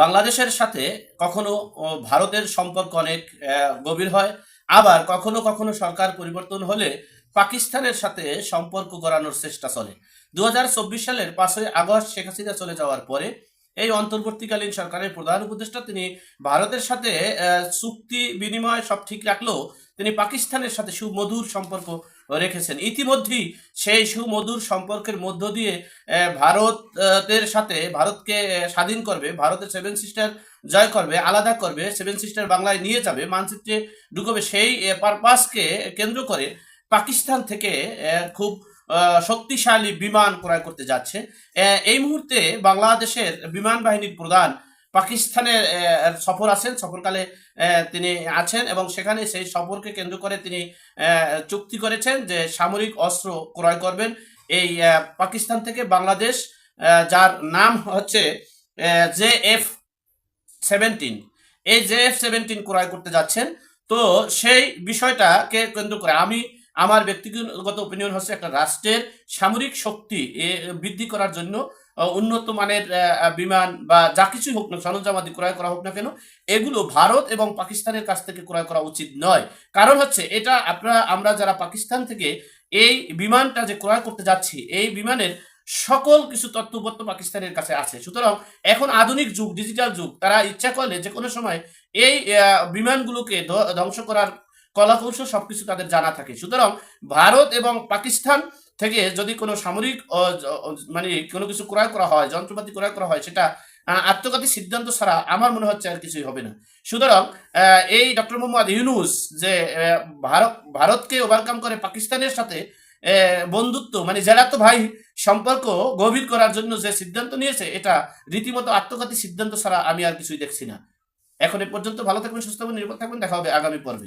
বাংলাদেশের সাথে কখনো ভারতের সম্পর্ক অনেক গভীর হয়। আবার কখনো কখনো সরকার পরিবর্তন হলে পাকিস্তানের সাথে সম্পর্ক গড়ানোর চেষ্টা চলে। দু হাজার চব্বিশ সালের পাঁচই আগস্ট শেখ হাসিনা চলে যাওয়ার পরে এই অন্তর্বর্তীকালীন সরকারের প্রধান উপদেষ্টা তিনি ভারতের সাথে চুক্তি বিনিময় সব ঠিক রাখলেও তিনি পাকিস্তানের সাথে সুমধুর সম্পর্ক রেখেছেন। ইতিমধ্যেই সেই সুমধুর সম্পর্কের মধ্য দিয়ে ভারতের সাথে ভারতকে স্বাধীন করবে, ভারতের সেভেন সিস্টার জয় করবে, আলাদা করবে, সেভেন সিস্টার বাংলায় নিয়ে যাবে, মানচিত্রে ঢুকবে সেই পারপাসকে কেন্দ্র করে পাকিস্তান থেকে খুব শক্তিশালী বিমান ক্রয় করতে যাচ্ছে। এই মুহূর্তে বাংলাদেশের বিমান বাহিনীর প্রধান পাকিস্তানে সফর আছেন, সফরকালে তিনি আছেন এবং সেখানে সেই সফরকে কেন্দ্র করে তিনি চুক্তি করেছেন যে সামরিক অস্ত্র ক্রয় করবেন। এই পাকিস্তান থেকে বাংলাদেশ যার নাম হচ্ছে জে এফ সেভেন্টিন। এই জে এফ সেভেন্টিন ক্রয় করতে যাচ্ছেন। তো সেই বিষয়টাকে কেন্দ্র করে আমি, আমার ব্যক্তিগত ওপিনিয়ন হচ্ছে একটা রাষ্ট্রের সামরিক শক্তি বৃদ্ধি করার জন্য উন্নত মানের বিমান বা যা কিছুই হোক না, সরঞ্জামাদি ক্রয় করা হোক না কেন, এগুলো ভারত এবং পাকিস্তানের কাছ থেকে ক্রয় করা উচিত নয়। কারণ হচ্ছে, এটা আপনারা, আমরা যারা পাকিস্তান থেকে এই বিমানটা যে ক্রয় করতে যাচ্ছি, এই বিমানের সকল কিছু তত্ত্ববত্ত পাকিস্তানের কাছে আছে। সুতরাং এখন আধুনিক যুগ, ডিজিটাল যুগ, তারা ইচ্ছা করলে যে কোনো সময় এই বিমানগুলোকে ধ্বংস করার কলাকৌশল সবকিছু তাদের জানা থাকে। সুতরাং ভারত এবং পাকিস্তান থেকে যদি কোনো সামরিক মানে কোনো কিছু ক্রয় করা হয়, যন্ত্রপাতি ক্রয় করা হয়, সেটা আত্মঘাতী সিদ্ধান্ত ছাড়া আমার মনে হচ্ছে আর কিছুই হবে না। সুতরাং এই ডক্টর মোহাম্মদ ইউনুস যে ভারত, ভারতকে ওভারকাম করে পাকিস্তানের সাথে বন্ধুত্ব মানে জেলাতো ভাই সম্পর্ক গভীর করার জন্য যে সিদ্ধান্ত নিয়েছে, এটা রীতিমতো আত্মঘাতী সিদ্ধান্ত ছাড়া আমি আর কিছুই দেখছি না। এখন এ পর্যন্ত ভালো থাকবেন, সুস্থ থাকবেন, নিরাপদ থাকবেন, দেখা হবে আগামী পর্বে।